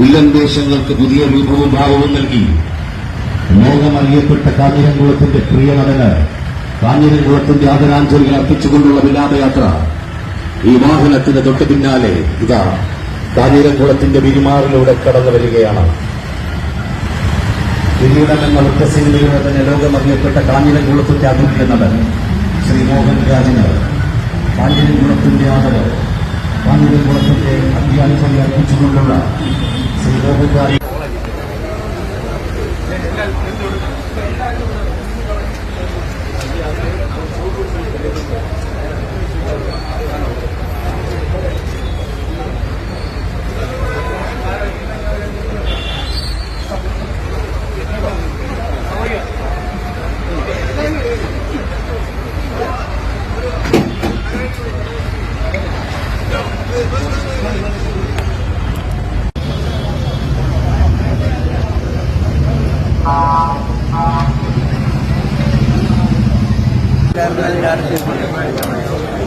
Villain വേഷങ്ങൾക്ക് പുതിയ രൂപവും ഭാവവും നൽകി. ലോകമറിയപ്പെട്ട കാഞ്ഞിരംകുളത്തിന്റെ പ്രിയ നടന് കാഞ്ഞിരംകുളത്തിന്റെ ആദരാഞ്ജലികൾ അർപ്പിച്ചുകൊണ്ടുള്ള വിലാപയാത്ര. ഈ വാഹനത്തിന് തൊട്ടു പിന്നാലെ ഇതാ കാഞ്ഞിരംകുളത്തിന്റെ വിരിമാറിലൂടെ കടന്നു വരികയാണ്. കിരീടം എന്ന ഒറ്റ സിനിമയിലൂടെ തന്നെ ലോകമറിയപ്പെട്ട കാഞ്ഞിരംകുളത്തിന്റെ അതിർത്തി നടൻ ശ്രീ മോഹൻ രാജിന് കാഞ്ഞിരംകുളത്തിന്റെ ആദരവ് കാഞ്ഞിരംകുളത്തിന്റെ അത്യാനുസരി അർപ്പിച്ചുകൊണ്ടുള്ള മോഹൻ രാജ് ും eterno el.